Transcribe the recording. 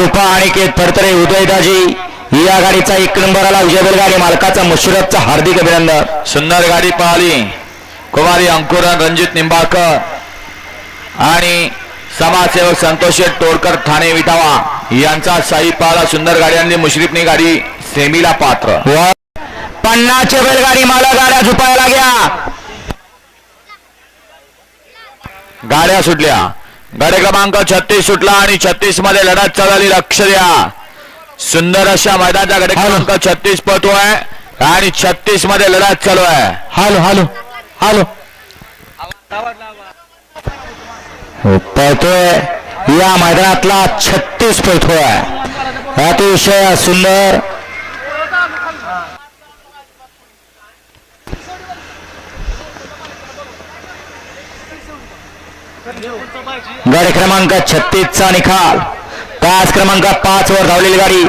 कृपा अनिकेत फडतरे उदयदाजी या गाडीचा एक नंबरला विजय गाडी मालकाचा मुशरफचा हार्दिक अभिनंदन. सुंदर गाडी पळाली कुमारी अंकुरन रणजित निंबाळकर आणि समाजसेवक संतोष तोडकर ठाणे विटावा यांचा साई पळाला सुंदर गाडी आणली. मुश्रीफनी गाडी सेमीला पात्र. व पन्नासचे बैलगाडी मालक गाड्या झुपायला घ्या गाड्या सुटल्या. गाडी क्रमांक छत्तीस सुटला आणि छत्तीसमध्ये लढत चालली. लक्ष द्या. सुंदर अशा मैदानाचा गाडी क्रमांक छत्तीस पळतोय आणि छत्तीसमध्ये लढत चालू आहे. Hello hello hello. हो, पळतोय. या मैदानातला छत्तीस पळतोय अतिशय सुंदर. गाडी क्रमांक छत्तीसचा निकाल. तास क्रमांक पाच वर धावलेली गाडी.